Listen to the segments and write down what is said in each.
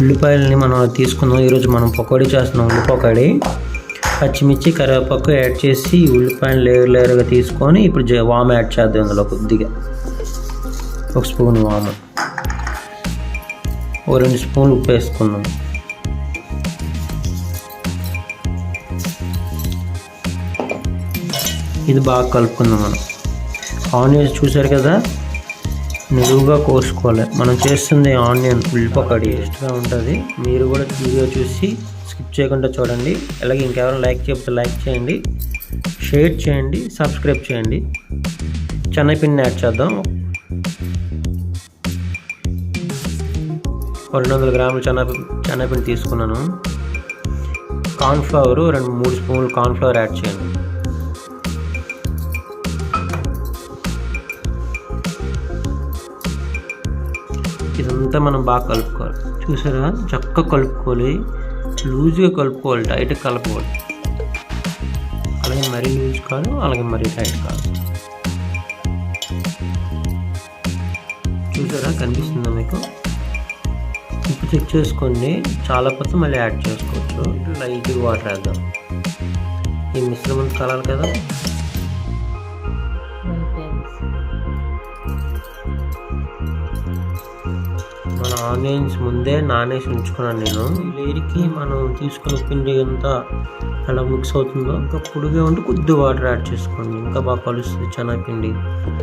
ఉల్లిపాయలని మనం తీసుకున్నాం. ఈరోజు మనం పకోడీ చేస్తున్నాం ఉల్లి పచ్చిమిర్చి కరివేపాకు యాడ్ చేసి ఉల్లిపాయలు లేయర్ లేయర్గా తీసుకొని ఇప్పుడు వామ్ యాడ్ చేద్దాం ఇందులో కొద్దిగా. ఒక స్పూన్ వాము. ఓ రెండు స్పూన్లు ఉప్పు వేసుకుందాం. ఇది బాగా కలుపుకుందాం మనం. ఆనియన్స్ చూసారు కదా? నిలువుగా కోసుకోవాలి. మనం చేస్తుంది ఆనియన్ ఉల్లిపొక్కడి టేస్ట్గా ఉంటుంది. మీరు కూడా వీడియో చూసి స్కిప్ చేయకుండా చూడండి. అలాగే ఇంకెవరైనా లైక్ చెప్తే లైక్ చేయండి. షేర్ చేయండి. సబ్స్క్రైబ్ చేయండి. చెన్నైపిండిని యాడ్ చేద్దాం. రెండు వందల గ్రాములు చెన్న చెన్నైపిండి తీసుకున్నాను. కార్న్ఫ్లవర్ రెండు మూడు స్పూన్లు కార్న్ఫ్లవర్ యాడ్ చేయండి. ఇదంతా మనం బాగా కలుపుకోవాలి. చూసారా? చక్కగా కలుపుకోవాలి. లూజ్గా కలుపుకోవాలి. టైట్గా కలుపుకోవాలి అలాగే మరీ లూజ్ కాదు అలాగే మరీ టైట్ కాదు. చూసారా? కనిపిస్తుందా మీకు? ఉప్పు చెక్ చేసుకోండి. చాలా పోతే మళ్ళీ యాడ్ చేసుకోవచ్చు. లైట్గా వాటర్ వేద్దాం. ఈ మిశ్రమం కలాలి కదా. మన ఆనియన్స్ ముందే నానేసి ఉంచుకున్నాను నేను. లేరికి మనం తీసుకున్న పిండి అంతా ఎలా మిక్స్ అవుతుందో ఇంకా పొడిగా ఉండి కొద్ది వాటర్ యాడ్ చేసుకోండి. ఇంకా బాగా కలుస్తుంది. శనగపిండి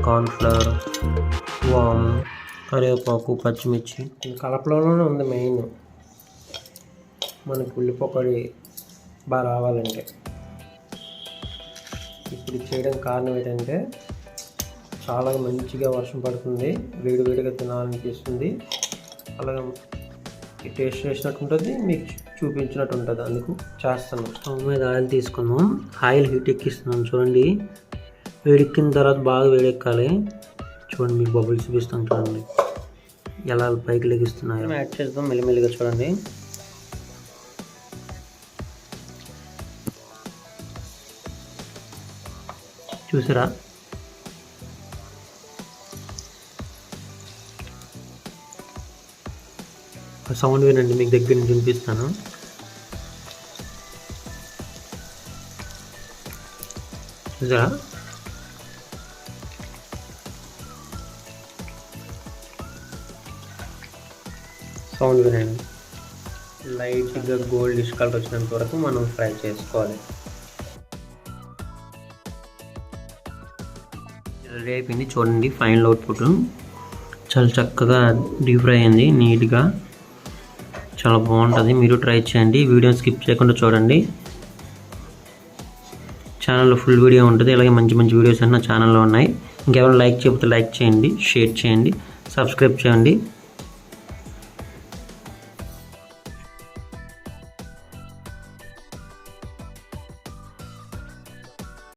కార్న్ఫ్లవర్ వామ్. కరివేపాకు పచ్చిమిర్చి. కలపలోనే ఉంది మెయిన్. మనకి ఉల్లిపొక్కడి బాగా రావాలంటే. ఇప్పుడు చేయడం కారణం ఏంటంటే చాలా మంచిగా వర్షం పడుతుంది వేడి వేడిగా తినాలనిపిస్తుంది అలాగే టేస్ట్ చేసినట్టు ఉంటుంది మీకు చూపించినట్టు ఉంటుంది. అందుకు చేస్తాను స్టవ్ మీద ఆయిల్ తీసుకుందాం. ఆయిల్ హీట్ ఎక్కిస్తున్నాం. చూడండి. వేడెక్కిన తర్వాత బాగా వేడెక్కాలి. చూడండి మీకు బబుల్స్ చూపిస్తాం చూడండి ఎలా పైకి లెగిస్తున్నాయో. యాడ్ చేద్దాం మెల్లిమెల్లిగా చూడండి. చూసారా? సౌండ్ వినండి మీకు దగ్గర నుంచి వినిపిస్తాను. చూసారా? సౌండ్ వినండి లైట్గా గోల్డిష్ కలర్ వచ్చినంత వరకు మనం ఫ్రై చేసుకోవాలి. రెడీ అయిపోయింది చూడండి ఫైనల్ అవుట్పుట్. చాలా చక్కగా డీప్ ఫ్రై అయింది నీట్గా. చాలా బాగుంటుంది. మీరు ట్రై చేయండి. వీడియో స్కిప్ చేయకుండా చూడండి. ఛానల్లో ఫుల్ వీడియో ఉంటుంది. అలాగే మంచి మంచి వీడియోస్ అన్న ఛానల్లో ఉన్నాయి. ఇంకెవరైనా లైక్ చేయకపోతే లైక్ చేయండి షేర్ చేయండి సబ్స్క్రైబ్ చేయండి.